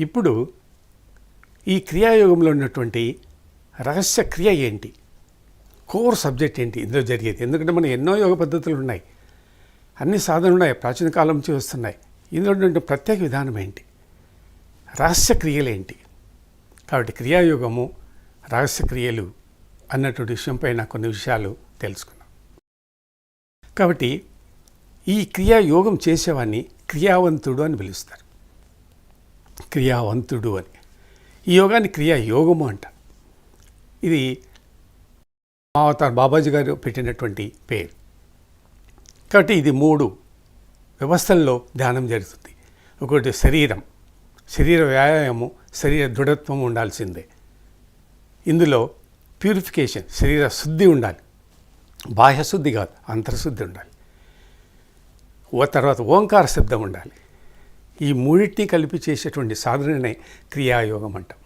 ఇప్పుడు ఈ క్రియాయోగంలో ఉన్నటువంటి రహస్య క్రియ ఏంటి? కోర్ సబ్జెక్ట్ ఏంటి? ఇందులో జరిగేది. ఎందుకంటే మనం ఎన్నో యోగ పద్ధతులు ఉన్నాయి. అన్ని సాధనలు ఉన్నాయి. ప్రాచీన కాలం నుంచి వస్తున్నాయి. ఇందులో ఉన్నటువంటి ప్రత్యేక విధానం ఏంటి? రహస్య క్రియలేంటి కాబట్టి క్రియాయోగము రహస్య క్రియలు అన్నటువంటి విషయంపైన కొన్ని విషయాలు తెలుసుకున్నాం. కాబట్టి ఈ క్రియాయోగం చేసేవాడిని క్రియావంతుడు అని పిలుస్తారు. క్రియావంతుడు అని. ఈ యోగాన్ని క్రియాయోగము అంట. ఇది మావతార్ బాబాజీ గారు పెట్టినటువంటి పేరు. కాబట్టి ఇది మూడు వ్యవస్థల్లో ధ్యానం జరుగుతుంది. ఒకటి శరీరం. శరీర వ్యాయామము శరీర దృఢత్వం ఉండాల్సిందే. ఇందులో ప్యూరిఫికేషన్ శరీర శుద్ధి ఉండాలి. బాహ్య శుద్ధి కాదు అంతర్శుద్ధి ఉండాలి. తర్వాత ఓంకార శబ్దం ఉండాలి. ఈ మూడింటిని కలిపి చేసేటువంటి సాధననే క్రియాయోగం అంటాం.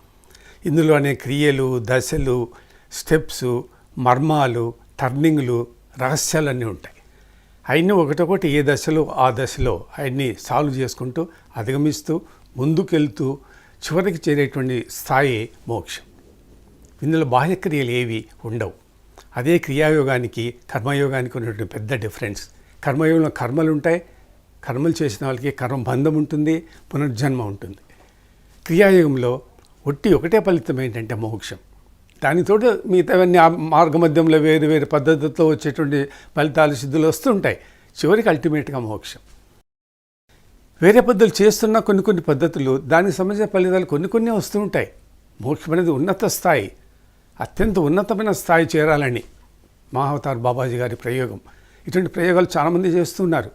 ఇందులోనే క్రియలు దశలు స్టెప్స్ మర్మాలు టర్నింగ్లు రహస్యాలన్నీ ఉంటాయి. అవన్నీ ఒకటొకటి ఏ దశలో ఆ దశలో అవన్నీ సాల్వ్ చేసుకుంటూ అధిగమిస్తూ ముందుకెళ్తూ చివరికి చేరేటువంటి స్థాయి మోక్షం. ఇందులో బాహ్యక్రియలు ఏవి ఉండవు. అదే క్రియాయోగానికి కర్మయోగానికి ఉన్నటువంటి పెద్ద డిఫరెన్స్. కర్మయోగంలో కర్మలు ఉంటాయి కర్మలు చేసిన వాళ్ళకి కర్మబంధం ఉంటుంది పునర్జన్మ ఉంటుంది. క్రియాయుగంలో ఒట్టి ఒకటే ఫలితం ఏంటంటే మోక్షం. దానితో మిగతావన్నీ ఆ మార్గ మధ్యంలో వేరు వేరు పద్ధతులతో వచ్చేటువంటి ఫలితాలు సిద్ధులు వస్తుంటాయి. చివరికి అల్టిమేట్గా మోక్షం. వేరే పద్ధతులు చేస్తున్న కొన్ని కొన్ని పద్ధతులు దానికి సంబంధించిన ఫలితాలు కొన్ని కొన్ని వస్తూ ఉంటాయి. మోక్షం అనేది ఉన్నత స్థాయి అత్యంత ఉన్నతమైన స్థాయి చేరాలని మహావతార్ బాబాజీ గారి ప్రయోగం. ఇటువంటి ప్రయోగాలు చాలామంది చేస్తున్నారు.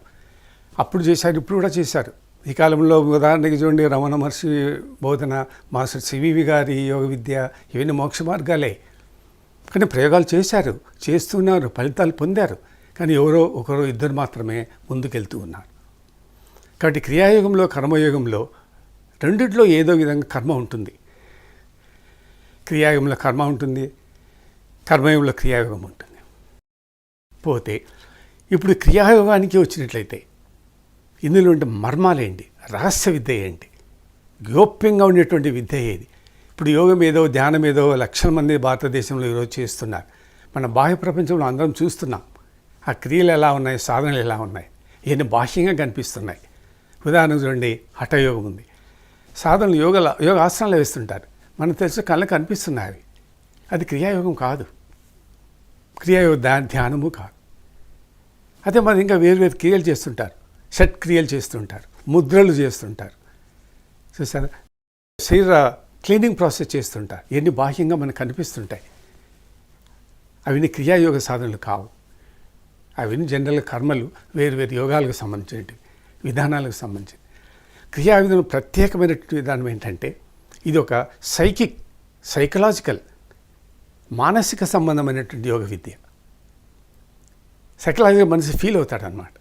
అప్పుడు చేశారు ఇప్పుడు కూడా చేశారు. ఈ కాలంలో ఉదాహరణకి చూడండి రమణ మహర్షి బోధన మాస్టర్ సివివి గారి యోగ విద్య ఇవన్నీ మోక్ష మార్గాలే. కానీ ప్రయోగాలు చేశారు చేస్తున్నారు ఫలితాలు పొందారు. కానీ ఎవరో ఒకరో ఇద్దరు మాత్రమే ముందుకెళ్తూ ఉన్నారు. కాబట్టి క్రియాయోగంలో కర్మయోగంలో రెండిట్లో ఏదో విధంగా కర్మ ఉంటుంది. క్రియాయోగంలో కర్మ ఉంటుంది కర్మయోగంలో క్రియాయోగం ఉంటుంది. పోతే ఇప్పుడు క్రియాయోగానికి వచ్చినట్లయితే ఇందులో ఉండే మర్మాలేంటి రహస్య విద్య ఏంటి? గోప్యంగా ఉండేటువంటి విద్య ఏది? ఇప్పుడు యోగం ఏదో ధ్యానం ఏదో లక్షల మంది భారతదేశంలో ఈరోజు చేస్తున్నారు. మన బాహ్య ప్రపంచంలో అందరం చూస్తున్నాం. ఆ క్రియలు ఎలా ఉన్నాయి? సాధనలు ఎలా ఉన్నాయి? ఇవన్నీ బాహ్యంగా కనిపిస్తున్నాయి. ఉదాహరణకు చూడండి హఠయోగం ఉంది. సాధనలు యోగ యోగ ఆసనాలు వేస్తుంటారు. మనకు తెలుసు కళ్ళకు కనిపిస్తున్నాయి. అవి అది క్రియాయోగం కాదు. క్రియాయోగ ధ్యానము కాదు. అదే మరి ఇంకా వేరు వేరు క్రియలు చేస్తుంటారు. షట్ క్రియలు చేస్తుంటారు ముద్రలు చేస్తుంటారు. చూసారా? శరీర క్లీనింగ్ ప్రాసెస్ చేస్తుంటారు. ఎన్ని బాహ్యంగా మనకు కనిపిస్తుంటాయి. అవన్నీ క్రియాయోగ సాధనలు కావు. అవన్నీ జనరల్ కర్మలు వేరు వేరు యోగాలకు సంబంధించినవి విధానాలకు సంబంధించి క్రియా విధానం ప్రత్యేకమైనటువంటి విధానం ఏంటంటే ఇది ఒక సైకిక్ సైకలాజికల్ మానసిక సంబంధమైనటువంటి యోగ విద్య. సైకలాజికల్ మనిషి ఫీల్ అవుతాడనమాట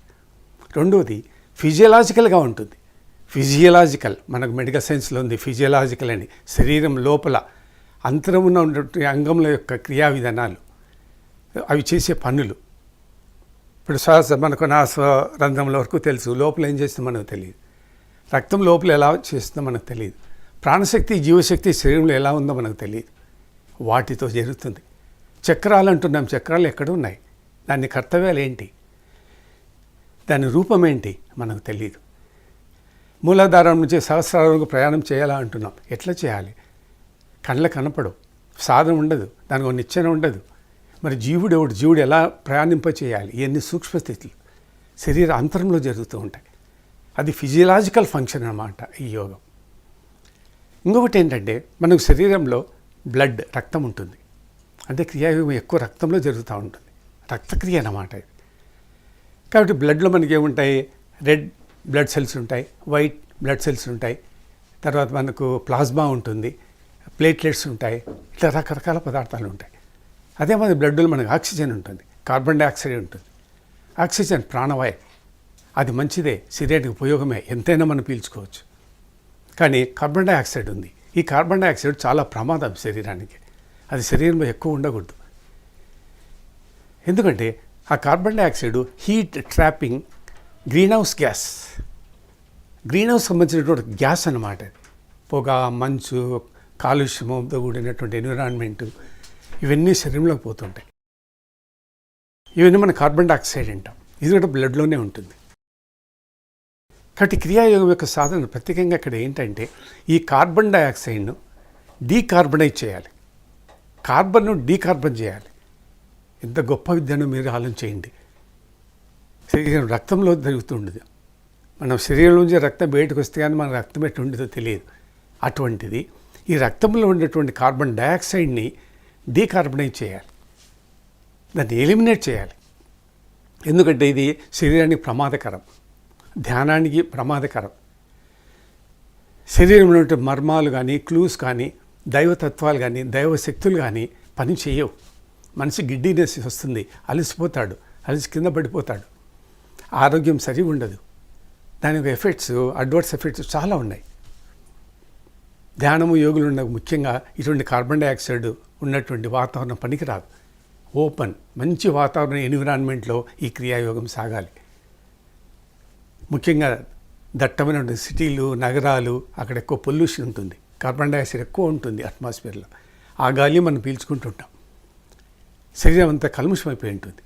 రెండవది ఫిజియలాజికల్గా ఉంటుంది. ఫిజియలాజికల్ మనకు మెడికల్ సైన్స్లో ఉంది ఫిజియలాజికల్ అని. శరీరం లోపల అంతరమున ఉన్నటువంటి అంగముల యొక్క క్రియా విధానాలు అవి చేసే పనులు. ఇప్పుడు శ్వాస మనకు నాస రంధ్రంలో వరకు తెలుసు లోపల ఏం చేస్తుందో మనకు తెలియదు. రక్తం లోపల ఎలా చేస్తుందో మనకు తెలియదు. ప్రాణశక్తి జీవశక్తి శరీరంలో ఎలా ఉందో మనకు తెలియదు. వాటితో జరుగుతుంది. చక్రాలు అంటున్నాం చక్రాలు ఎక్కడ ఉన్నాయి దాని కర్తవ్యాలు ఏంటి? దాని రూపం ఏంటి మనకు తెలియదు మూలాధారం నుంచి సహస్రాల వరకు ప్రయాణం చేయాలా అంటున్నాం. ఎట్లా చేయాలి? కళ్ళ కనపడవు. సాధన ఉండదు. దానికి ఒక నిచ్చెన ఉండదు. మరి జీవుడు ఎవడు? జీవుడు ఎలా ప్రయాణింప చేయాలి ఇవన్నీ సూక్ష్మస్థితులు శరీర అంతరంలో జరుగుతూ ఉంటాయి. అది ఫిజియలాజికల్ ఫంక్షన్ అన్నమాట ఈ యోగం. ఇంకొకటి ఏంటంటే మనకు శరీరంలో బ్లడ్ రక్తం ఉంటుంది. అంటే క్రియాయోగం ఎక్కువ రక్తంలో జరుగుతూ ఉంటుంది. రక్తక్రియ అన్నమాట ఇది. కాబట్టి బ్లడ్లో మనకి ఏముంటాయి రెడ్ బ్లడ్ సెల్స్ ఉంటాయి వైట్ బ్లడ్ సెల్స్ ఉంటాయి. తర్వాత మనకు ప్లాస్మా ఉంటుంది ప్లేట్లెట్స్ ఉంటాయి ఇట్లా రకరకాల పదార్థాలు ఉంటాయి. అదే మన బ్లడ్లో మనకు ఆక్సిజన్ ఉంటుంది కార్బన్ డైఆక్సైడ్ ఉంటుంది. ఆక్సిజన్ ప్రాణవాయు. అది మంచిదే శరీరానికి ఉపయోగమే ఎంతైనా మనం పీల్చుకోవచ్చు. కానీ కార్బన్ డైఆక్సైడ్ ఉంది. ఈ కార్బన్ డైఆక్సైడ్ చాలా ప్రమాదం శరీరానికి. అది శరీరంలో ఎక్కువ ఉండకూడదు. ఎందుకంటే ఆ carbon dioxide heat trapping greenhouse gas greenhouse సంబంధించినటువంటి గ్యాస్ అన్నమాట. పొగ మంచు కాలుష్యంతో కూడినటువంటి ఎన్విరాన్మెంట్ ఇవన్నీ శరీరంలోకి పోతుంటాయి. ఇవన్నీ మన కార్బన్ డైఆక్సైడ్ అంటాం. ఇది కూడా బ్లడ్లోనే ఉంటుంది. కాబట్టి క్రియాయోగం యొక్క సాధన ప్రత్యేకంగా ఇక్కడ ఏంటంటే ఈ కార్బన్ డైఆక్సైడ్ను డీకార్బనైజ్ చేయాలి. కార్బన్ను డీకార్బన్ చేయాలి. ఇంత గొప్ప విద్యను మీరు ఆలోచించండి చేయండి. శరీరం రక్తంలో జరుగుతుండదు. మనం శరీరం నుంచి రక్తం బయటకు వస్తే కానీ మన రక్తం ఎట్టు ఉండదో తెలియదు. అటువంటిది ఈ రక్తంలో ఉండేటువంటి కార్బన్ డైఆక్సైడ్ని డీకార్బనైజ్ చేయాలి. దాన్ని ఎలిమినేట్ చేయాలి. ఎందుకంటే ఇది శరీరానికి ప్రమాదకరం. ధ్యానానికి ప్రమాదకరం. శరీరంలో ఉండే మర్మాలు కానీ క్లూస్ కానీ దైవతత్వాలు కానీ దైవ శక్తులు కానీ పని చేయవు. మనిషి గిడ్డినెస్ వస్తుంది. అలసిపోతాడు. అలసి కింద పడిపోతాడు. ఆరోగ్యం సరిగా ఉండదు దానికి ఎఫెక్ట్స్ అడ్వర్స్ ఎఫెక్ట్స్ చాలా ఉన్నాయి. ధ్యానము యోగులు ఉన్న ముఖ్యంగా ఇటువంటి కార్బన్ డైఆక్సైడ్ ఉన్నటువంటి వాతావరణం పనికిరాదు. ఓపెన్ మంచి వాతావరణ ఎన్విరాన్మెంట్లో ఈ క్రియాయోగం సాగాలి. ముఖ్యంగా దట్టమైన సిటీలు నగరాలు అక్కడ ఎక్కువ పొల్యూషన్ ఉంటుంది. కార్బన్ డైఆక్సైడ్ ఎక్కువ ఉంటుంది అట్మాస్ఫియర్లో. ఆ గాలి మనం పీల్చుకుంటుంటాం. శరీరం అంతా కల్ముషమైపోయి ఉంటుంది.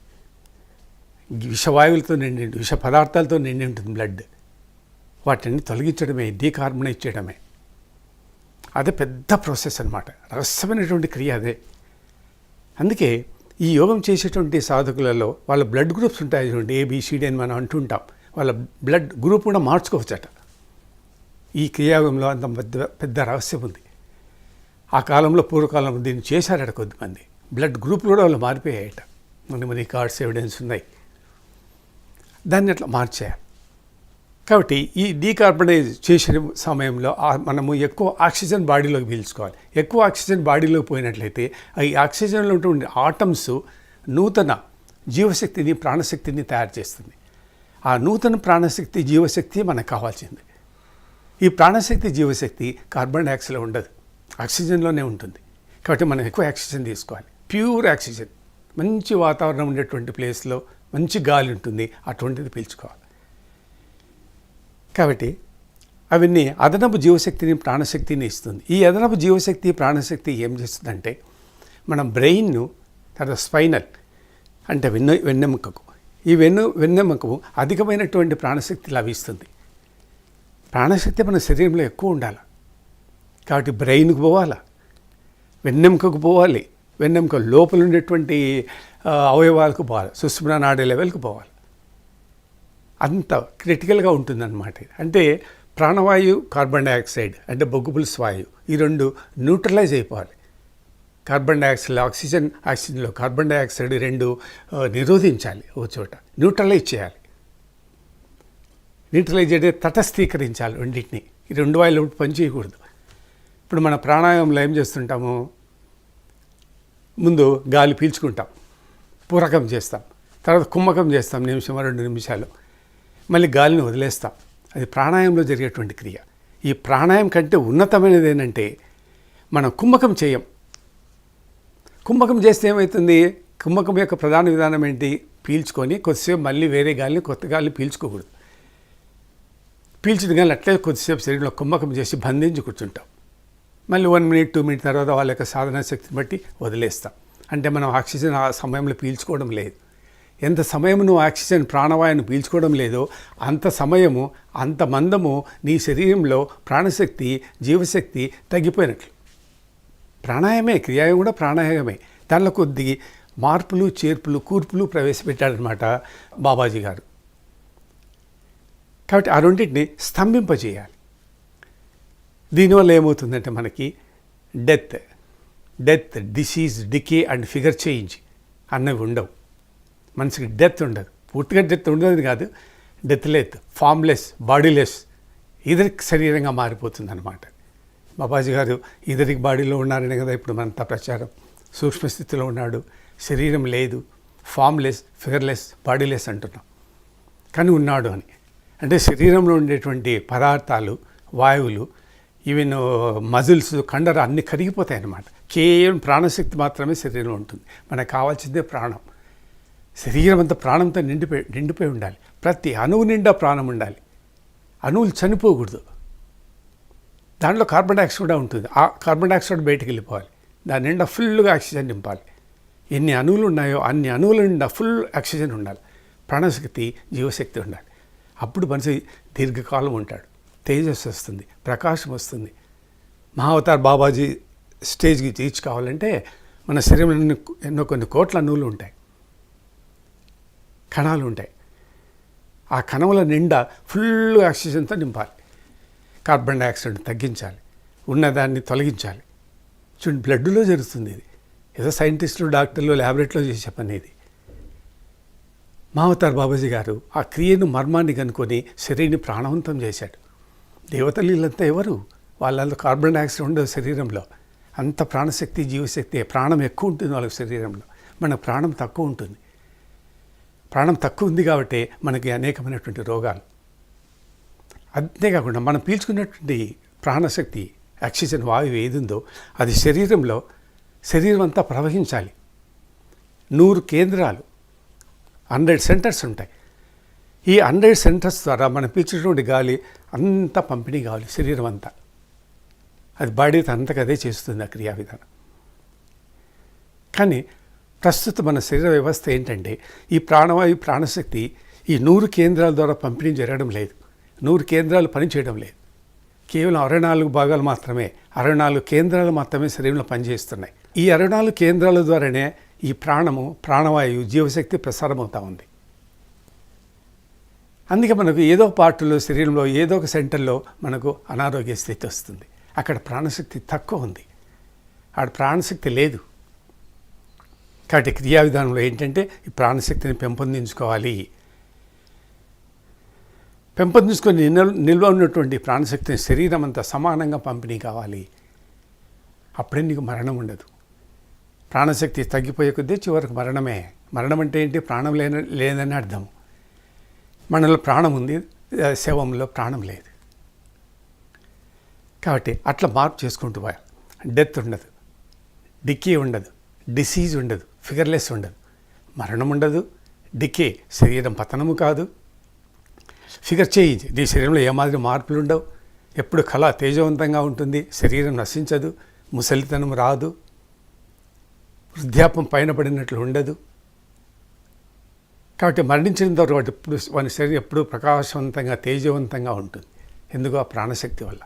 విషవాయువులతో నిండి విష పదార్థాలతో నిండి ఉంటుంది బ్లడ్. వాటిని తొలగించడమే డీకార్బనైజ్ చేయడమే. అదే పెద్ద ప్రాసెస్ అనమాట రహస్యమైనటువంటి క్రియ అదే. అందుకే ఈ యోగం చేసేటువంటి సాధకులలో వాళ్ళ బ్లడ్ గ్రూప్స్ ఉంటాయి చూడండి ఏబిసిడి అని మనం అంటుంటాం వాళ్ళ బ్లడ్ గ్రూప్ కూడా మార్చుకోవచ్చట. ఈ క్రియాయోగంలో అంత పెద్ద పెద్ద రహస్యం ఉంది. ఆ కాలంలో పూర్వకాలంలో దీన్ని చేశారట కొద్దిమంది బ్లడ్ గ్రూప్లు కూడా వాళ్ళు మారిపోయాయట. మన మన రికార్డ్స్ ఎవిడెన్స్ ఉన్నాయి. దాన్ని అట్లా మార్చేయాలి కాబట్టి ఈ డీకార్బనైజ్ చేసిన సమయంలో మనము ఎక్కువ ఆక్సిజన్ బాడీలోకి పీల్చుకోవాలి. ఎక్కువ ఆక్సిజన్ బాడీలోకి పోయినట్లయితే ఈ ఆక్సిజన్లో ఉండే ఆటమ్స్ నూతన జీవశక్తిని ప్రాణశక్తిని తయారు చేస్తుంది. ఆ నూతన ప్రాణశక్తి జీవశక్తి మనకు కావాల్సింది. ఈ ప్రాణశక్తి జీవశక్తి కార్బన్ డైఆక్సైడ్లో ఉండదు. ఆక్సిజన్లోనే ఉంటుంది. కాబట్టి మనం ఎక్కువ ఆక్సిజన్ తీసుకోవాలి. Pure oxygen. మంచి వాతావరణం ఉండేటువంటి ప్లేస్లో మంచి గాలి ఉంటుంది. అటువంటిది పీల్చుకోవాలి. కాబట్టి అవన్నీ అదనపు జీవశక్తిని ప్రాణశక్తిని ఇస్తుంది. ఈ అదనపు జీవశక్తి ప్రాణశక్తి ఏం చేస్తుందంటే మన బ్రెయిన్ను తర్వాత స్పైనల్ అంటే వెన్ను వెన్నెముకకు ఈ వెన్ను వెన్నెముకకు అధికమైనటువంటి ప్రాణశక్తి లభిస్తుంది. ప్రాణశక్తి మన శరీరంలో ఎక్కువ ఉండాలి. కాబట్టి బ్రెయిన్కి పోవాలా? వెన్నెముకకు పోవాలి. వెన్నెముక లోపల ఉండేటువంటి అవయవాలకు పోవాలి. సుష్మణ నాడే లెవెల్కి పోవాలి. అంత క్రిటికల్గా ఉంటుందన్నమాట ఇది. అంటే ప్రాణవాయు కార్బన్ డైఆక్సైడ్ అంటే బొగ్గు పులుసు వాయువు. ఈ రెండు న్యూట్రలైజ్ అయిపోవాలి. కార్బన్ డైఆక్సైడ్ ఆక్సిజన్ ఆక్సిజన్లో కార్బన్ డైఆక్సైడ్ రెండు నిరోధించాలి ఒక చోట. న్యూట్రలైజ్ చేయాలి. న్యూట్రలైజ్ అంటే తటస్థీకరించాలి రెండింటిని. ఈ రెండు వాయులు పని చేయకూడదు ఇప్పుడు మన ప్రాణాయామంలో ఏం చేస్తుంటాము? ముందు గాలి పీల్చుకుంటాం. పూరకం చేస్తాం. తర్వాత కుమ్మకం చేస్తాం నిమిషం రెండు నిమిషాలు. మళ్ళీ గాలిని వదిలేస్తాం. అది ప్రాణాయామంలో జరిగేటువంటి క్రియ. ఈ ప్రాణాయామం కంటే ఉన్నతమైనది ఏంటంటే మనం కుంభకం చేయం. కుంభకం చేస్తే ఏమవుతుంది కుంభకం యొక్క ప్రధాన విధానం ఏంటి? పీల్చుకొని కొద్దిసేపు మళ్ళీ వేరే గాలిని కొత్త గాలిని పీల్చుకోకూడదు. పీల్చిన గాలి అట్లే కొద్దిసేపు శరీరంలో కుంభకం చేసి బంధించి కూర్చుంటాం. మళ్ళీ వన్ మినిట్ టూ మినిట్ తర్వాత వాళ్ళ యొక్క సాధన శక్తిని బట్టి వదిలేస్తాం. అంటే మనం ఆక్సిజన్ ఆ సమయంలో పీల్చుకోవడం లేదు. ఎంత సమయం నువ్వు ఆక్సిజన్ ప్రాణవాయువును పీల్చుకోవడం లేదో అంత సమయము అంత మందము నీ శరీరంలో ప్రాణశక్తి జీవశక్తి తగ్గిపోయినట్లు. ప్రాణాయామే క్రియాయం కూడా ప్రాణాయామే. దానిలో కొద్ది మార్పులు చేర్పులు కూర్పులు ప్రవేశపెట్టాడనమాట బాబాజీ గారు. కాబట్టి ఆ రెండింటిని స్తంభింపజేయాలి. దీనివల్ల ఏమవుతుందంటే మనకి death death disease decay and figure change అన్నవి ఉండవు. మనిషికి డెత్ ఉండదు. పూర్తిగా డెత్ ఉండదు కాదు. డెత్ లెత్ ఫామ్లెస్ బాడీలెస్ ఇదరికి శరీరంగా మారిపోతుంది అనమాట బాబాజీ గారు ఇదరికి బాడీలో ఉన్నారనే కదా ఇప్పుడు మనంత ప్రచారం. సూక్ష్మస్థితిలో ఉన్నాడు. శరీరం లేదు. ఫామ్లెస్ ఫిగర్లెస్ బాడీలెస్ అంటున్నాం. కానీ ఉన్నాడు అని. అంటే శరీరంలో ఉండేటువంటి పదార్థాలు వాయువులు ఈవెన్ మజిల్స్ కండర అన్నీ కరిగిపోతాయి అన్నమాట. కేవలం ప్రాణశక్తి మాత్రమే శరీరంలో ఉంటుంది. మనకు కావాల్సిందే ప్రాణం. శరీరం అంతా ప్రాణంతో నిండిపోయి నిండిపోయి ఉండాలి. ప్రతి అణువు నిండా ప్రాణం ఉండాలి. అణువులు చనిపోకూడదు. దాంట్లో కార్బన్ డైఆక్సైడ్ కూడా ఉంటుంది. ఆ కార్బన్ డైఆక్సైడ్ బయటకు వెళ్ళిపోవాలి. దాని నిండా ఫుల్గా ఆక్సిజన్ నింపాలి. ఎన్ని అణువులు ఉన్నాయో అన్ని అణువుల నిండా ఫుల్ ఆక్సిజన్ ఉండాలి. ప్రాణశక్తి జీవశక్తి ఉండాలి. అప్పుడు మనిషి దీర్ఘకాలం ఉంటాడు. తేజస్సు వస్తుంది ప్రకాశం వస్తుంది. మహావతార్ బాబాజీ స్టేజ్కి రీచ్ కావాలంటే మన శరీరంలో ఎన్నో ఎన్నో కొన్ని కోట్ల అణువులు ఉంటాయి. కణాలు ఉంటాయి. ఆ కణముల నిండా ఫుల్ ఆక్సిజన్తో నింపాలి. కార్బన్ డైఆక్సైడ్ తగ్గించాలి. ఉన్నదాన్ని తొలగించాలి. చూడండి బ్లడ్లో జరుగుతుంది ఇది. ఏదో సైంటిస్టులు డాక్టర్లు ల్యాబొరేటరీలో చేసే పని ఇది. మావతార్ బాబాజీ గారు ఆ క్రియను మర్మాన్ని కనుక్కొని శరీరాన్ని ప్రాణవంతం చేశాడు. దేవతలు వీళ్ళంతా ఎవరు? వాళ్ళలో కార్బన్ డైఆక్సైడ్ ఉండదు శరీరంలో. అంత ప్రాణశక్తి జీవశక్తి ప్రాణం ఎక్కువ ఉంటుంది వాళ్ళ శరీరంలో. మన ప్రాణం తక్కువ ఉంటుంది. ప్రాణం తక్కువ ఉంది కాబట్టి మనకి అనేకమైనటువంటి రోగాలు. అంతేకాకుండా మనం పీల్చుకున్నటువంటి ప్రాణశక్తి ఆక్సిజన్ వాయువు ఏది ఉందో అది శరీరంలో శరీరం అంతా ప్రవహించాలి. నూరు కేంద్రాలు హండ్రెడ్ సెంటర్స్ ఉంటాయి. ఈ హండ్రెడ్ సెంటర్స్ ద్వారా మనం పీల్చేటువంటి గాలి అంతా పంపిణీ కావాలి శరీరం అంతా. అది బాడీ అంతకు అదే చేస్తుంది ఆ క్రియా విధానం. కానీ ప్రస్తుతం మన శరీర వ్యవస్థ ఏంటంటే ఈ ప్రాణవాయు ప్రాణశక్తి ఈ నూరు కేంద్రాల ద్వారా పంపిణీ జరగడం లేదు. నూరు కేంద్రాలు పనిచేయడం లేదు. కేవలం అరవై నాలుగు భాగాలు మాత్రమే అరవై నాలుగు కేంద్రాలు మాత్రమే శరీరంలో పనిచేస్తున్నాయి. ఈ అరవై నాలుగు కేంద్రాల ద్వారానే ఈ ప్రాణము ప్రాణవాయువు జీవశక్తి ప్రసారం అవుతూ ఉంది. అందుకే మనకు ఏదో పార్ట్లో శరీరంలో ఏదో ఒక సెంటర్లో మనకు అనారోగ్య స్థితి వస్తుంది. అక్కడ ప్రాణశక్తి తక్కువ ఉంది. ఆడ ప్రాణశక్తి లేదు. కాబట్టి క్రియా విధానంలో ఏంటంటే ఈ ప్రాణశక్తిని పెంపొందించుకోవాలి. పెంపొందించుకొని నిల్వ నిల్వ ఉన్నటువంటి ప్రాణశక్తిని శరీరం అంతా సమానంగా పంపిణీ కావాలి. అప్పుడే నీకు మరణం ఉండదు. ప్రాణశక్తి తగ్గిపోయే కొద్దీ చివరికి మరణమే. మరణం అంటే ఏంటి? ప్రాణం లేన లేదని అర్థం. మనలో ప్రాణం ఉంది శవంలో ప్రాణం లేదు. కాబట్టి అట్లా మార్పు చేసుకుంటూ పోయాలి. డెత్ ఉండదు డిక్కీ ఉండదు డిసీజ్ ఉండదు ఫిగర్లెస్ ఉండదు. మరణం ఉండదు డికే శరీరం పతనము కాదు. ఫిగర్ చేంజ్ నీ శరీరంలో ఏమాదిరి మార్పులు ఉండవు. ఎప్పుడు కళ తేజవంతంగా ఉంటుంది శరీరం నశించదు ముసలితనం రాదు. వృద్ధాపం పైన పడినట్లు ఉండదు. కాబట్టి మరణించిన తర్వాత ఎప్పుడు వాని శరీరం ఎప్పుడూ ప్రకాశవంతంగా తేజవంతంగా ఉంటుంది. ఎందుకు? ఆ ప్రాణశక్తి వల్ల.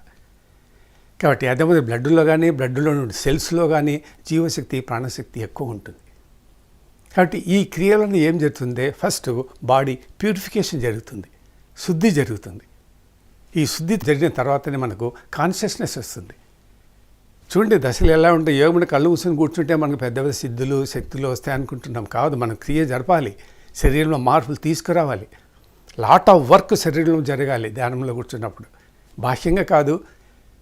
కాబట్టి అదేమంది? బ్లడ్లో కానీ బ్లడ్లో సెల్స్లో కానీ జీవశక్తి ప్రాణశక్తి ఎక్కువ ఉంటుంది. కాబట్టి ఈ క్రియలను ఏం జరుగుతుంది ఫస్ట్ బాడీ ప్యూరిఫికేషన్ జరుగుతుంది. శుద్ధి జరుగుతుంది. ఈ శుద్ధి జరిగిన తర్వాతనే మనకు కాన్షియస్నెస్ వస్తుంది. చూడండి దశలు ఎలా ఉంటాయి? యోగముడి కళ్ళు మూసుకొని కూర్చుంటే మనకు పెద్ద పెద్ద సిద్ధులు శక్తులు వస్తాయి అనుకుంటున్నాం. కాదు మనం క్రియ జరపాలి. శరీరంలో మార్పులు తీసుకురావాలి. లాట్ ఆఫ్ వర్క్ శరీరంలో జరగాలి ధ్యానంలో కూర్చున్నప్పుడు. బాహ్యంగా కాదు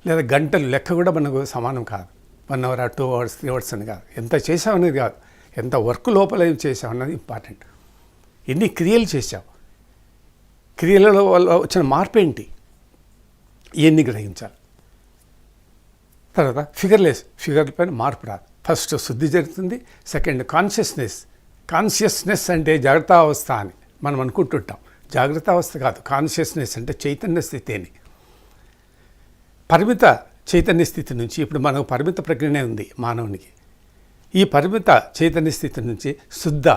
లేదా గంటలు లెక్క కూడా మనకు సమానం కాదు. One hour two hours three hours అని కాదు. ఎంత చేసామనేది కాదు. ఎంత వర్క్ లోపల ఏం చేసామన్నది ఇంపార్టెంట్ ఎన్ని క్రియలు చేసావు క్రియల వల్ల వచ్చిన మార్పు ఏంటి ఇవన్నీ గ్రహించాలి. తర్వాత ఫిగర్లెస్ ఫిగర్ పైన మార్పు రాదు. ఫస్ట్ శుద్ధి జరుగుతుంది. సెకండ్ కాన్షియస్నెస్ కాన్షియస్నెస్ అంటే జాగ్రత్త అవస్థ అని మనం అనుకుంటుంటాం. జాగ్రత్త అవస్థ కాదు కాన్షియస్నెస్ అంటే చైతన్య స్థితి అని పరిమిత చైతన్య స్థితి నుంచి ఇప్పుడు మనకు పరిమిత ప్రజ్ఞనే ఉంది మానవునికి. ఈ పరిమిత చైతన్య స్థితి నుంచి శుద్ధ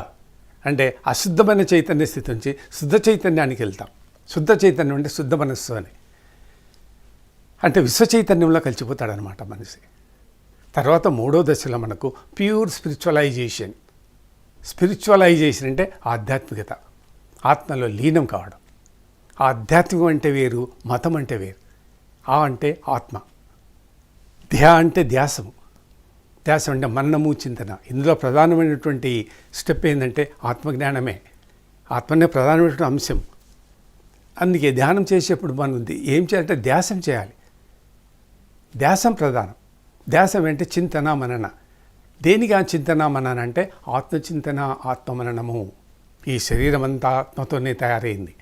అంటే అశుద్ధమైన చైతన్య స్థితి నుంచి శుద్ధ చైతన్యానికి వెళ్తాం. శుద్ధ చైతన్యం అంటే శుద్ధ మనస్సు అని. అంటే విశ్వ చైతన్యంలో కలిసిపోతాడనమాట మనిషి. తర్వాత మూడో దశలో మనకు ప్యూర్ స్పిరిచువలైజేషన్ స్పిరిచువలైజేషన్ అంటే ఆధ్యాత్మికత. ఆత్మలో లీనం కావడం. ఆధ్యాత్మికం అంటే వేరు మతం అంటే వేరు. ఆ అంటే ఆత్మ. ధ్యా అంటే ధ్యాసము. ధ్యాసం అంటే మన్నము చింతన. ఇందులో ప్రధానమైనటువంటి స్టెప్ ఏంటంటే ఆత్మజ్ఞానమే. ఆత్మనే ప్రధానమైనటువంటి అంశం. అందుకే ధ్యానం చేసేప్పుడు మనం ఏం చేయాలంటే ధ్యాసం చేయాలి. ధ్యాసం ప్రధానం. ధ్యాసం అంటే చింతన మనన. దేనికి ఆ చింతన మనన ఆత్మచింతన ఆత్మమననము. ఈ శరీరం అంతా ఆత్మతోనే తయారైంది.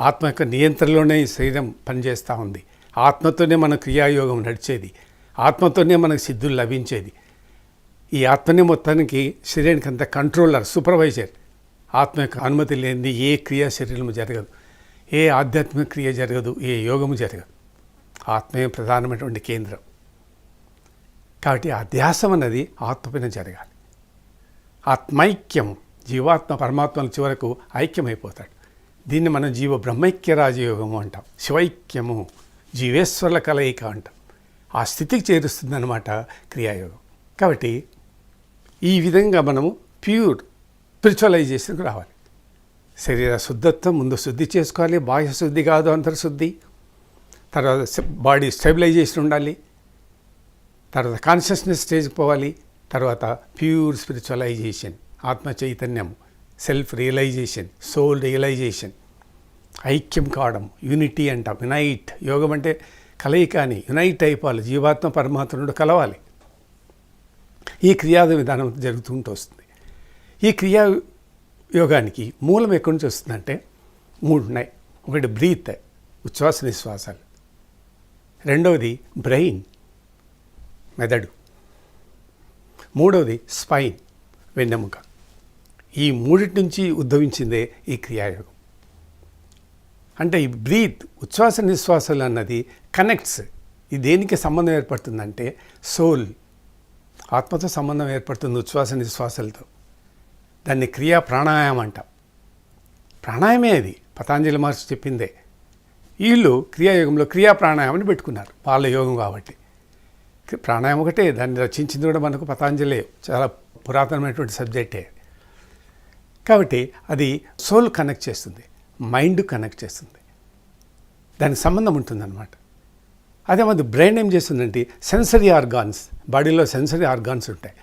ఆత్మ యొక్క నియంత్రణలోనే ఈ శరీరం పనిచేస్తూ ఉంది. ఆత్మతోనే మన క్రియాయోగం నడిచేది. ఆత్మతోనే మనకు సిద్ధులు లభించేది. ఈ ఆత్మనే మొత్తానికి శరీరానికి అంత కంట్రోలర్ సూపర్వైజర్. ఆత్మ యొక్క అనుమతి లేనిది ఏ క్రియ శరీరము జరగదు. ఏ ఆధ్యాత్మిక క్రియ జరగదు ఏ యోగము జరగదు. ఆత్మే ప్రధానమైనటువంటి కేంద్రం. కాబట్టి ఆ ధ్యాసం అన్నది ఆత్మపైన జరగాలి. ఆత్మైక్యం జీవాత్మ పరమాత్మల చివరకు ఐక్యమైపోతాడు. దీన్ని మనం జీవ బ్రహ్మైక్య రాజయోగము అంటాం. శివైక్యము జీవేశ్వరుల కలయిక అంటాం. ఆ స్థితికి చేరుస్తుందన్నమాట క్రియాయోగం. కాబట్టి ఈ విధంగా మనము ప్యూర్ స్పిరిచువలైజేషన్కి రావాలి. శరీర శుద్ధత్వం ముందు శుద్ధి చేసుకోవాలి. బాహ్య శుద్ధి కాదు అంతర్శుద్ధి. తర్వాత బాడీ స్టెబిలైజేషన్ ఉండాలి. తర్వాత కాన్షియస్నెస్ స్టేజ్కి పోవాలి తర్వాత ప్యూర్ స్పిరిచువలైజేషన్ ఆత్మ చైతన్యం సెల్ఫ్ రియలైజేషన్ సోల్ రియలైజేషన్ ఐక్యం కావడం యూనిటీ అంటాం యునైట్ యోగం అంటే కలయిక అని యునైట్ అయిపోవాలి జీవాత్మ పరమాత్ముడు కలవాలి. ఈ క్రియా విధానం జరుగుతుంటూ వస్తుంది. ఈ క్రియా యోగానికి మూలం ఎక్కడి నుంచి వస్తుందంటే మూడు ఉన్నాయి ఒకటి బ్రీత్ ఉచ్ఛ్వాస నిశ్వాసాలు. రెండవది బ్రెయిన్ మెదడు. మూడవది స్పైన్ వెన్నెముక. ఈ మూడింటి నుంచి ఉద్భవించిందే ఈ క్రియాయోగం. అంటే ఈ బ్రీత్ ఉచ్ఛ్వాస నిశ్వాసాలు అన్నది కనెక్ట్స్. ఇది దేనికి సంబంధం ఏర్పడుతుందంటే సోల్. ఆత్మతో సంబంధం ఏర్పడుతుంది ఉచ్ఛ్వాస నిశ్వాసాలతో. దాన్ని క్రియా ప్రాణాయామం అంటాం. ప్రాణాయామే అది. పతాంజలి మహర్షి చెప్పిందే. వీళ్ళు క్రియాయోగంలో క్రియా ప్రాణాయామాన్ని పెట్టుకున్నారు. వాళ్ళ యోగం కాబట్టి. ప్రాణాయామం ఒకటే దాన్ని రచించింది కూడా మనకు పతాంజలి చాలా పురాతనమైనటువంటి సబ్జెక్టే. కాబట్టి అది సోల్ కనెక్ట్ చేస్తుంది మైండ్ కనెక్ట్ చేస్తుంది. దానికి సంబంధం ఉంటుందన్నమాట. అదే మన బ్రెయిన్ ఏం చేస్తుందంటే సెన్సరీ ఆర్గాన్స్ బాడీలో సెన్సరీ ఆర్గాన్స్ ఉంటాయి.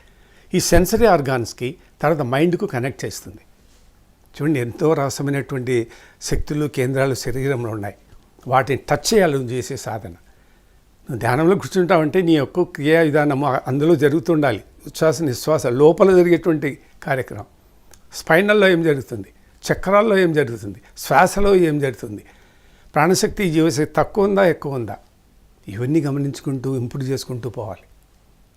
ఈ సెన్సరీ ఆర్గాన్స్కి తర్వాత మైండ్కు కనెక్ట్ చేస్తుంది. చూడండి ఎంతో రహస్యమైనటువంటి శక్తులు కేంద్రాలు శరీరంలో ఉన్నాయి. వాటిని టచ్ చేయాలని చేసే సాధన. నువ్వు ధ్యానంలో కూర్చుంటావంటే నీ యొక్క క్రియా విధానం అందులో జరుగుతుండాలి. ఉచ్ఛ్వాస నిశ్వాస లోపల జరిగేటువంటి కార్యక్రమం. స్పైనల్లో ఏం జరుగుతుంది? చక్రాల్లో ఏం జరుగుతుంది? శ్వాసలో ఏం జరుగుతుంది? ప్రాణశక్తి జీవశక్తి తక్కువ ఉందా ఎక్కువ ఉందా? ఇవన్నీ గమనించుకుంటూ ఇంప్రూవ్ చేసుకుంటూ పోవాలి.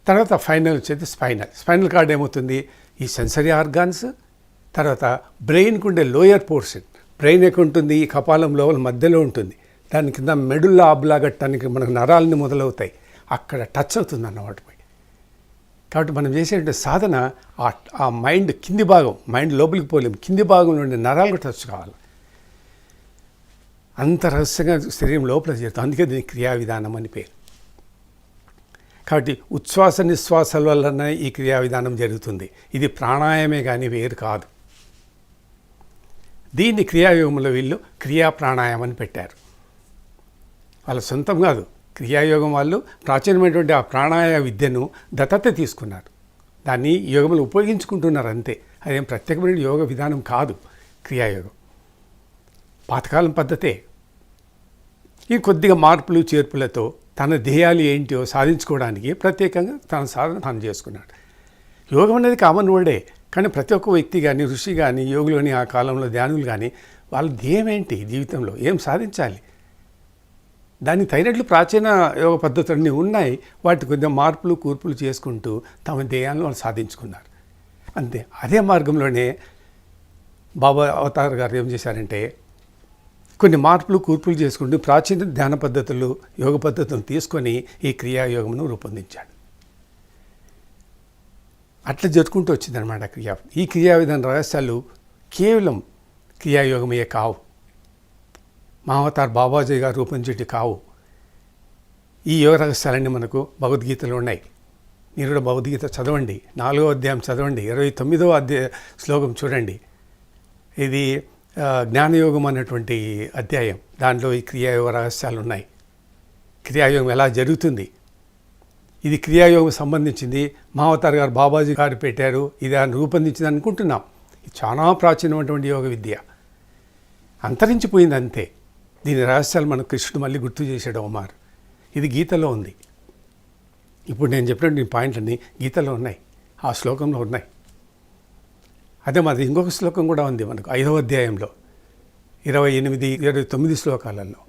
తర్వాత ఫైనల్ వచ్చేది స్పైనల్. స్పైనల్ కార్డ్ ఏమవుతుంది? ఈ సెన్సరీ ఆర్గాన్స్ తర్వాత బ్రెయిన్కు ఉండే లోయర్ పోర్షన్. బ్రెయిన్ ఎక్కడ ఉంటుంది? ఈ కపాలం లోపల మధ్యలో ఉంటుంది. దాని కింద మెడుల్లా ఆబ్లాగట్టడానికి మనకు నరాలని మొదలవుతాయి. అక్కడ టచ్ అవుతుంది అన్నమాట కాబట్టి మనం చేసేటువంటి సాధన ఆ మైండ్ కింది భాగం మైండ్ లోపలికి పోలేము. కింది భాగం నుండి నరాలకు టచ్ కావాలి. అంత రహస్యంగా శరీరం లోపల చేరుతాం అందుకే దీని క్రియా విధానం అని పేరు. కాబట్టి ఉచ్ఛ్వాస నిశ్వాసాల వల్లనే ఈ క్రియా విధానం జరుగుతుంది. ఇది ప్రాణాయామే కానీ వేరు కాదు. దీన్ని క్రియాయోగంలో వీళ్ళు క్రియా ప్రాణాయామం అని పెట్టారు. వాళ్ళ సొంతం కాదు. క్రియాయోగం వాళ్ళు ప్రాచీనమైనటువంటి ఆ ప్రాణాయామ విద్యను దత్తత తీసుకున్నారు. దాన్ని యోగంలో ఉపయోగించుకుంటున్నారు అంతే. అదేం ప్రత్యేకమైన యోగ విధానం కాదు క్రియాయోగం. పాతకాలం పద్ధతే. ఈ కొద్దిగా మార్పులు చేర్పులతో తన ధ్యేయాలు ఏంటో సాధించుకోవడానికి ప్రత్యేకంగా తన సాధన తాను చేసుకున్నాడు. యోగం అనేది కామన్ వర్డే కానీ ప్రతి ఒక్క వ్యక్తి కానీ ఋషి కానీ యోగులోని ఆ కాలంలో ధ్యానులు కానీ వాళ్ళ ధ్యేయం ఏంటి? జీవితంలో ఏం సాధించాలి? దాని తగినట్లు ప్రాచీన యోగ పద్ధతులన్నీ ఉన్నాయి. వాటి కొద్దిగా మార్పులు కూర్పులు చేసుకుంటూ తమ ధ్యేయాలను వాళ్ళు సాధించుకున్నారు. అంతే. అదే మార్గంలోనే బాబా అవతార్ గారు ఏం చేశారంటే కొన్ని మార్పులు కూర్పులు చేసుకుంటూ ప్రాచీన ధ్యాన పద్ధతులు యోగ పద్ధతులను తీసుకొని ఈ క్రియాయోగమును రూపొందించాడు. అట్లా జరుపుకుంటూ వచ్చిందనమాట క్రియా ఈ క్రియా విధాన రహస్యాలు కేవలం క్రియాయోగమయ్యే కావు. మావతార్ బాబాజీ గారు రూపొందించేటి కావు. ఈ యోగ రహస్యాలన్నీ మనకు భగవద్గీతలో ఉన్నాయి. మీరు కూడా భగవద్గీత చదవండి. నాలుగో అధ్యాయం చదవండి. ఇరవై తొమ్మిదో అధ్యాయ శ్లోకం చూడండి. ఇది జ్ఞానయోగం అనేటువంటి అధ్యాయం. దాంట్లో ఈ క్రియాయోగ రహస్యాలు ఉన్నాయి క్రియాయోగం ఎలా జరుగుతుంది? ఇది క్రియాయోగం సంబంధించింది. మావతార్ గారు బాబాజీ గారు పెట్టారు. ఇది ఆయన రూపొందించింది అనుకుంటున్నాం. ఇది చాలా ప్రాచీనమైనటువంటి యోగ విద్య. అంతరించిపోయింది అంతే. దీని రహస్యాలు మనకు కృష్ణుడు మళ్ళీ గుర్తు చేశాడు ఓమార్ ఇది గీతలో ఉంది. ఇప్పుడు నేను చెప్పినట్టు పాయింట్లన్నీ గీతలో ఉన్నాయి. ఆ శ్లోకంలో ఉన్నాయి. అదే మాది ఇంకొక శ్లోకం కూడా ఉంది మనకు ఐదవ అధ్యాయంలో. ఇరవై ఎనిమిది ఇరవై తొమ్మిది శ్లోకాలలో.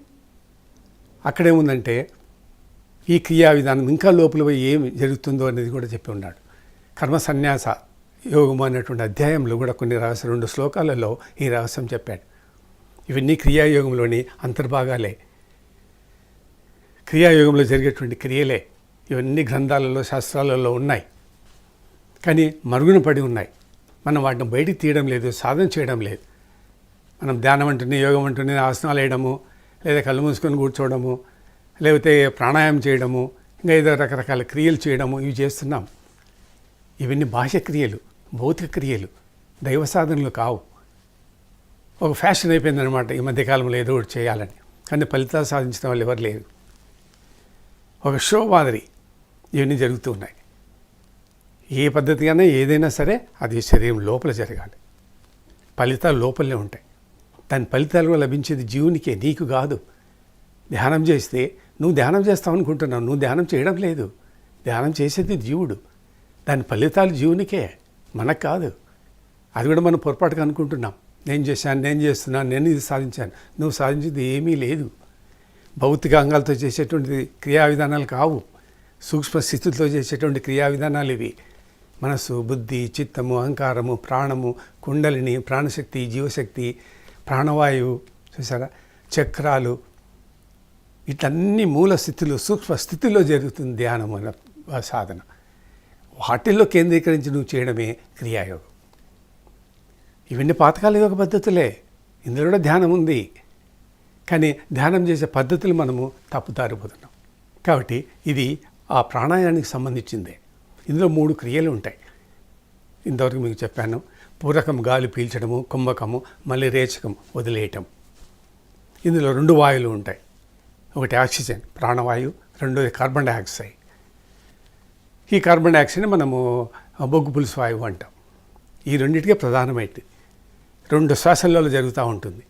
అక్కడేముందంటే ఈ క్రియా విధానం ఇంకా లోపల పోయి ఏం జరుగుతుందో అనేది కూడా చెప్పి ఉన్నాడు. కర్మ సన్యాస యోగం అనేటువంటి అధ్యాయంలో కూడా కొన్ని రహస్య రెండు శ్లోకాలలో ఈ రహస్యం చెప్పాడు. ఇవన్నీ క్రియాయోగంలోని అంతర్భాగాలే. క్రియాయోగంలో జరిగేటువంటి క్రియలే ఇవన్నీ గ్రంథాలలో శాస్త్రాలలో ఉన్నాయి. కానీ మరుగున పడి ఉన్నాయి. మనం వాటిని బయటికి తీయడం లేదు సాధన చేయడం లేదు. మనం ధ్యానం అంటూనే యోగం అంటూనే ఆసనాలు వేయడము లేదా కళ్ళు మూసుకొని కూర్చోవడము లేకపోతే ప్రాణాయామం చేయడము ఇంకా ఏదో రకరకాల క్రియలు చేయడము ఇవి చేస్తున్నాం. ఇవన్నీ భాష క్రియలు భౌతిక క్రియలు దైవ సాధనలు కావు. ఒక ఫ్యాషన్ అయిపోయిందనమాట ఈ మధ్యకాలంలో ఏదో ఒకటి చేయాలని. కానీ ఫలితాలు సాధించిన వాళ్ళు ఎవరు లేరు. ఒక షో మాదిరి ఇవన్నీ జరుగుతూ ఉన్నాయి. ఏ పద్ధతిగానే ఏదైనా సరే అది శరీరం లోపల జరగాలి. ఫలితాలు లోపలనే ఉంటాయి. దాని ఫలితాలు లభించేది జీవునికే నీకు కాదు. ధ్యానం చేస్తే నువ్వు ధ్యానం చేస్తావు అనుకుంటున్నావు. నువ్వు ధ్యానం చేయడం లేదు. ధ్యానం చేసేది జీవుడు. దాని ఫలితాలు జీవునికే మనకు కాదు. అది కూడా మనం పొరపాటుగా అనుకుంటున్నాం. నేను చేశాను నేను చేస్తున్నాను నేను ఇది సాధించాను. నువ్వు సాధించేది ఏమీ లేదు. భౌతిక అంగాలతో చేసేటువంటి క్రియా విధానాలు కావు. సూక్ష్మ స్థితులతో చేసేటువంటి క్రియా విధానాలు ఇవి. మనసు బుద్ధి చిత్తము అహంకారము ప్రాణము కుండలిని ప్రాణశక్తి జీవశక్తి ప్రాణవాయువు చూసారా చక్రాలు ఇట్లన్నీ మూల స్థితిలో సూక్ష్మ స్థితిలో జరుగుతుంది ధ్యానం సాధన. వాటిల్లో కేంద్రీకరించి నువ్వు చేయడమే క్రియాయోగం. ఇవన్నీ పాతకాల ఒక పద్ధతులే. ఇందులో కూడా ధ్యానం ఉంది. కానీ ధ్యానం చేసే పద్ధతులు మనము తప్పుదారిపోతున్నాం. కాబట్టి ఇది ఆ ప్రాణాయానికి సంబంధించిందే. ఇందులో మూడు క్రియలు ఉంటాయి. ఇంతవరకు మీకు చెప్పాను. పూరకం గాలి పీల్చడము కుంభకము మళ్ళీ రేచకం వదిలేయటం. ఇందులో రెండు వాయువులు ఉంటాయి. ఒకటి ఆక్సిజన్ ప్రాణవాయువు రెండోది కార్బన్ డైఆక్సైడ్. ఈ కార్బన్ డైఆక్సైడ్ని మనము బొగ్గు పులుసు వాయువు అంటాం. ఈ రెండింటికే ప్రధానమైనది. రెండు శ్వాసలలో జరుగుతూ ఉంటుంది.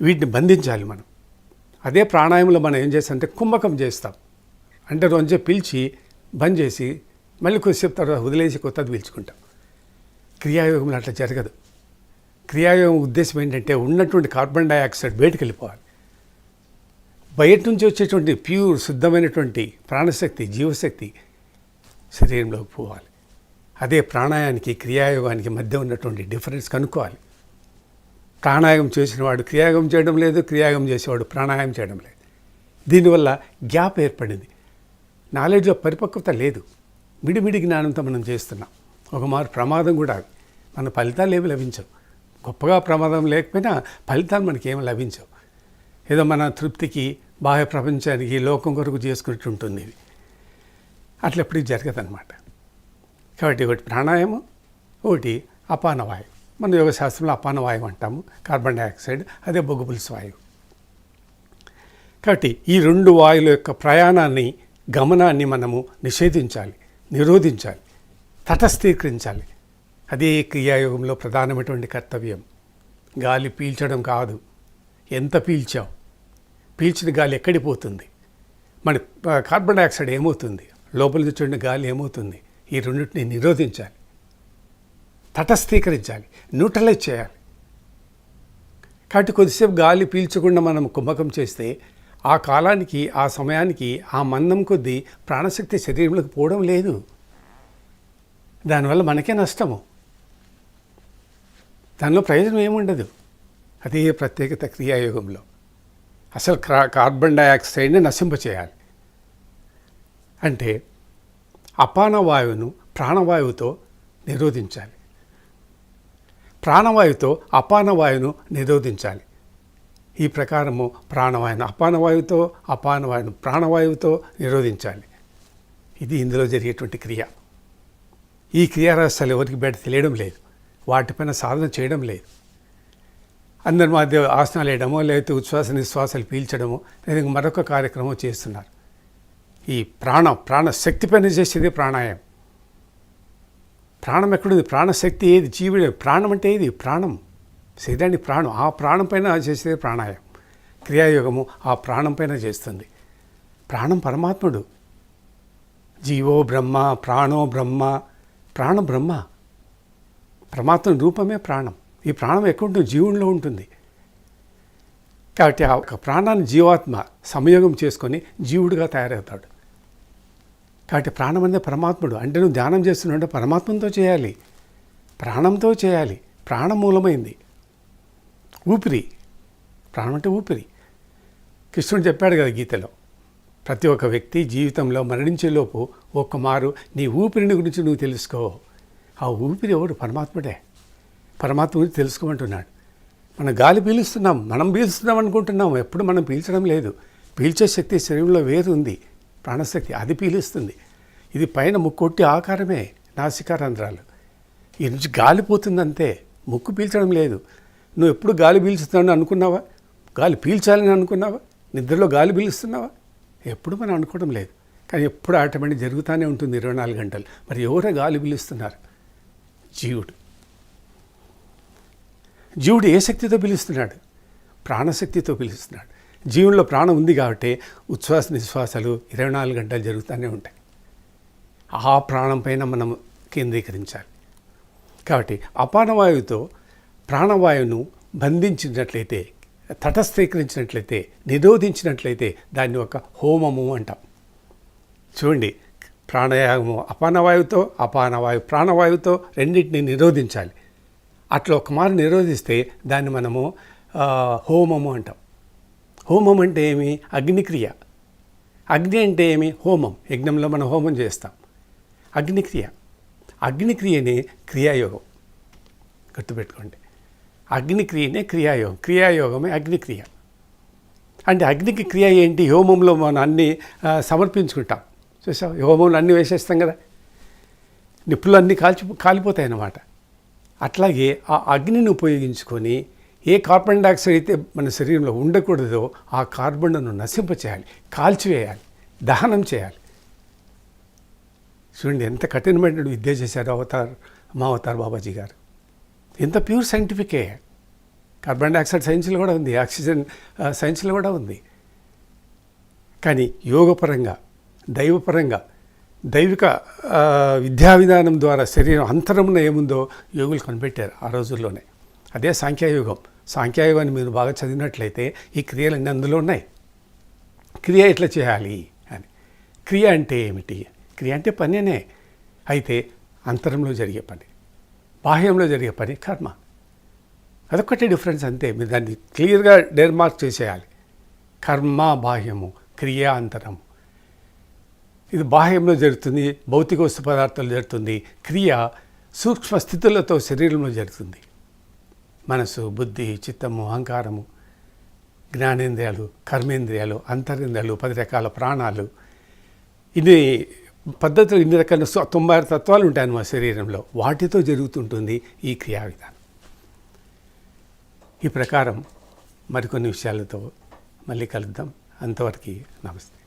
వీటిని బంధించాలి మనం. అదే ప్రాణాయామంలో మనం ఏం చేస్తామంటే కుంభకం చేస్తాం. అంటే రోజు పిలిచి బంద్ చేసి మళ్ళీ కొద్దిసేపు తర్వాత వదిలేసి కొత్తది పీల్చుకుంటాం. క్రియాయోగంలో అట్లా జరగదు. క్రియాయోగం ఉద్దేశం ఏంటంటే ఉన్నటువంటి కార్బన్ డైఆక్సైడ్ బయటకు వెళ్ళిపోవాలి. బయట నుంచి వచ్చేటువంటి ప్యూర్ శుద్ధమైనటువంటి ప్రాణశక్తి జీవశక్తి శరీరంలోకి పోవాలి. అదే ప్రాణాయానికి క్రియాయోగానికి మధ్య ఉన్నటువంటి డిఫరెన్స్ కనుక్కోవాలి. ప్రాణాయామం చేసినవాడు క్రియాగం చేయడం లేదు క్రియాగం చేసేవాడు ప్రాణాయామం చేయడం లేదు. దీనివల్ల గ్యాప్ ఏర్పడింది. నాలెడ్జ్లో పరిపక్వత లేదు. మిడిమిడి జ్ఞానంతో మనం చేస్తున్నాం. ఒక మారు ప్రమాదం కూడా మన ఫలితాలు ఏమి లభించవు. గొప్పగా ప్రమాదం లేకపోయినా ఫలితాలు మనకి ఏమి లభించవు. ఏదో మన తృప్తికి బాహ్య ప్రపంచానికి లోకం కొరకు చేసుకున్నట్టు ఉంటుంది ఇది. అట్లా ఎప్పటికీ జరగదన్నమాట. కాబట్టి ఒకటి ప్రాణాయామం ఒకటి అపానవాయువు మన యోగశాస్త్రంలో అపాన వాయువు అంటాము కార్బన్ డైఆక్సైడ్ అదే బొగ్గు పులుసు వాయువు. కాబట్టి ఈ రెండు వాయువుల యొక్క ప్రయాణాన్ని గమనాన్ని మనము నిషేధించాలి నిరోధించాలి తటస్థీకరించాలి. అదే క్రియాయోగంలో ప్రధానమైనటువంటి కర్తవ్యం. గాలి పీల్చడం కాదు. ఎంత పీల్చావు పీల్చిన గాలి ఎక్కడికి పోతుంది? మన కార్బన్ డైఆక్సైడ్ ఏమవుతుంది? లోపల నుంచి గాలి ఏమవుతుంది? ఈ రెండింటిని నిరోధించాలి. తటస్థీకరించాలి న్యూట్రలైజ్ చేయాలి. కాబట్టి కొద్దిసేపు గాలి పీల్చకుండా మనం కుంభకం చేస్తే ఆ కాలానికి ఆ సమయానికి ఆ మందం కొద్దీ ప్రాణశక్తి శరీరంలోకి పోవడం లేదు. దానివల్ల మనకే నష్టము. దానిలో ప్రయోజనం ఏముండదు. అదే ప్రత్యేకత క్రియాయోగంలో. అసలు క్రా కార్బన్ డైఆక్సైడ్ని నశింపచేయాలి. అంటే అపాన వాయువును ప్రాణవాయువుతో నిరోధించాలి. ప్రాణవాయుతో అపానవాయును నిరోధించాలి. ఈ ప్రకారము ప్రాణవాయును అపానవాయుతో అపానవాయును ప్రాణవాయువుతో నిరోధించాలి. ఇది ఇందులో జరిగేటువంటి క్రియ. ఈ క్రియారహస్యాలు ఎవరికి బయట తెలియడం లేదు. వాటిపైన సాధన చేయడం లేదు. అందరి మధ్య ఆసనాలు వేయడమో లేకపోతే ఉచ్ఛ్వాస నిశ్వాసాలు పీల్చడమో లేదా మరొక కార్యక్రమం చేస్తున్నారు. ఈ ప్రాణం ప్రాణశక్తి పైన చేసేది ప్రాణాయామం. ప్రాణం ఎక్కడుంది? ప్రాణశక్తి ఏది? జీవుడు ప్రాణం అంటే ఏది? ప్రాణం. శరీరానికి ప్రాణం. ఆ ప్రాణం పైన చేసేది ప్రాణాయామం. క్రియాయోగము ఆ ప్రాణం పైన చేస్తుంది. ప్రాణం పరమాత్ముడు. జీవో బ్రహ్మ ప్రాణో బ్రహ్మ. ప్రాణం బ్రహ్మ. పరమాత్మ రూపమే ప్రాణం. ఈ ప్రాణం ఎక్కడుంటుంది? జీవుల్లో ఉంటుంది. కాబట్టి ఆ ఒక ప్రాణాన్ని జీవాత్మ సంయోగం చేసుకొని జీవుడిగా తయారవుతాడు. కాబట్టి ప్రాణం అనేది పరమాత్ముడు. అంటే నువ్వు ధ్యానం చేస్తున్నావు పరమాత్మతో చేయాలి. ప్రాణంతో చేయాలి. ప్రాణం మూలమైంది. ఊపిరి. ప్రాణం అంటే ఊపిరి. కృష్ణుడు చెప్పాడు కదా గీతలో ప్రతి ఒక్క వ్యక్తి జీవితంలో మరణించేలోపు ఒక్క మారు నీ ఊపిరిని గురించి నువ్వు తెలుసుకో. ఆ ఊపిరి ఎవడు? పరమాత్ముడే. పరమాత్మ గురించి తెలుసుకోమంటున్నాడు. మనం గాలి పీలుస్తున్నాం మనం పీలుస్తున్నాం అనుకుంటున్నాం. ఎప్పుడు మనం పీల్చడం లేదు. పీల్చే శక్తి శరీరంలో వేరు ఉంది. ప్రాణశక్తి అది పీలుస్తుంది. ఇది పైన ముక్కొట్టి ఆకారమే నాసికారంధ్రాలు. ఈ నుంచి గాలి పోతుందంతే ముక్కు పీల్చడం లేదు. నువ్వు ఎప్పుడు గాలి పీల్చుతాను అనుకున్నావా? గాలి పీల్చాలని అనుకున్నావా? నిద్రలో గాలి పీలుస్తున్నావా? ఎప్పుడు మనం అనుకోవడం లేదు. కానీ ఎప్పుడు ఆటోమేటిక్ జరుగుతూనే ఉంటుంది ఇరవై నాలుగు గంటలు. మరి ఎవరో గాలి పీలుస్తున్నారు? జీవుడు. జీవుడు ఏ శక్తితో పిలుస్తున్నాడు? ప్రాణశక్తితో పిలుస్తున్నాడు. జీవుల్లో ప్రాణం ఉంది కాబట్టి ఉచ్ఛ్వాస నిశ్వాసాలు ఇరవై నాలుగు గంటలు జరుగుతూనే ఉంటాయి. ఆ ప్రాణం పైన మనం కేంద్రీకరించాలి. కాబట్టి అపానవాయువుతో ప్రాణవాయువును బంధించినట్లయితే తటస్థీకరించినట్లయితే నిరోధించినట్లయితే దాన్ని ఒక హోమము అంటాం. చూడండి ప్రాణాయామము అపానవాయువుతో అపానవాయు ప్రాణవాయువుతో రెండింటిని నిరోధించాలి. అట్లా ఒక మారు నిరోధిస్తే దాన్ని మనము హోమము అంటాం. హోమం అంటే ఏమి? అగ్నిక్రియ. అగ్ని అంటే ఏమి? హోమం. యజ్ఞంలో మనం హోమం చేస్తాం. అగ్నిక్రియ. అగ్నిక్రియనే క్రియాయోగం. గుర్తుపెట్టుకోండి. అగ్నిక్రియనే క్రియాయోగం. క్రియాయోగమే అగ్నిక్రియ. అంటే అగ్నికి క్రియ ఏంటి? హోమంలో మనం అన్నీ సమర్పించుకుంటాం. చూసాం హోమంలో అన్నీ వేసేస్తాం కదా. నిప్పులు అన్నీ కాల్చి కాలిపోతాయి అన్నమాట అట్లాగే ఆ అగ్నిని ఉపయోగించుకొని ఏ కార్బన్ డైఆక్సైడ్ అయితే మన శరీరంలో ఉండకూడదో ఆ కార్బన్ను నశింపచేయాలి కాల్చివేయాలి దహనం చేయాలి. చూడండి ఎంత కఠినమైన విద్య చేశారు అవతార్ మా అవతార్ బాబాజీ గారు. ఎంత ప్యూర్ సైంటిఫికే. కార్బన్ డైఆక్సైడ్ సైన్స్లో కూడా ఉంది ఆక్సిజన్ సైన్స్లో కూడా ఉంది. కానీ యోగపరంగా దైవపరంగా దైవిక విద్యా విధానం ద్వారా శరీరం అంతరమున ఏముందో యోగులు కనిపెట్టారు ఆ రోజుల్లోనే. అదే సాంఖ్యాయుగం. సాంఖ్యాయుగాన్ని మీరు బాగా చదివినట్లయితే ఈ క్రియలన్నీ అందులో ఉన్నాయి. క్రియ ఎట్లా చేయాలి అని. క్రియ అంటే ఏమిటి? క్రియ అంటే పనినే. అయితే అంతరంలో జరిగే పని బాహ్యంలో జరిగే పని కర్మ. అదొక్కటే డిఫరెన్స్ అంతే. మీరు దాన్ని క్లియర్గా డెర్మార్క్ చేసేయాలి. కర్మ బాహ్యము క్రియ అంతరము. ఇది బాహ్యంలో జరుగుతుంది భౌతిక వస్తు పదార్థాలు జరుగుతుంది క్రియ సూక్ష్మ స్థితులతో శరీరంలో జరుగుతుంది. మనసు బుద్ధి చిత్తము అహంకారము జ్ఞానేంద్రియాలు కర్మేంద్రియాలు అంతరింద్రియాలు పది రకాల ప్రాణాలు. ఇన్ని పద్ధతులు ఇన్ని రకాల తొంభై ఆరు తత్వాలు ఉంటాయి మా శరీరంలో. వాటితో జరుగుతుంటుంది ఈ క్రియా విధానం ఈ ప్రకారం మరికొన్ని విషయాలతో మళ్ళీ కలుద్దాం. అంతవరకు నమస్తే.